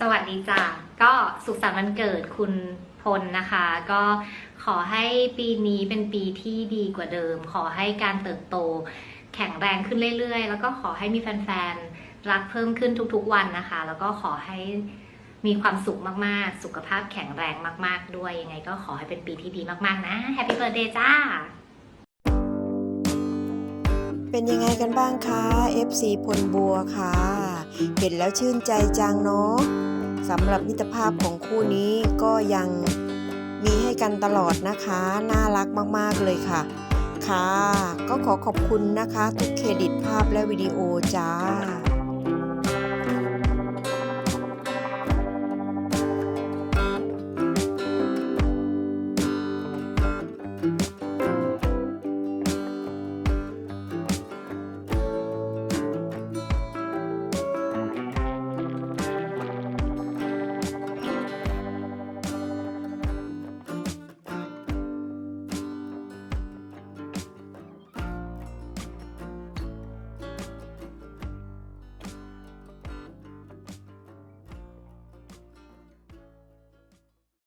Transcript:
สวัสดีจ้ะก็สุขสันต์วันเกิดคุณพลนะคะ ก็ขอให้ปีนี้เป็นปีที่ดีกว่าเดิม ขอให้การเติบโตแข็งแรงขึ้นเรื่อยๆ แล้วก็ขอให้มีแฟนๆ รักเพิ่มขึ้นทุกๆวันนะคะ แล้วก็ขอให้มีความสุขมากๆ สุขภาพแข็งแรงมากๆ ด้วย ยังไงก็ขอให้เป็นปีที่ดีมากๆ นะแฮปปี้เบิร์ดเดย์จ้า เป็นยังไงกันบ้างคะ FC พลบัวค่ะ เห็นแล้วชื่นใจจังเนาะสำหรับมิตรภาพของคู่นี้ก็ยังมีให้กันตลอดนะคะ น่ารักมากๆเลยค่ะ ค่ะ ก็ขอขอบคุณนะคะ ทุกเครดิตภาพและวิดีโอจ้า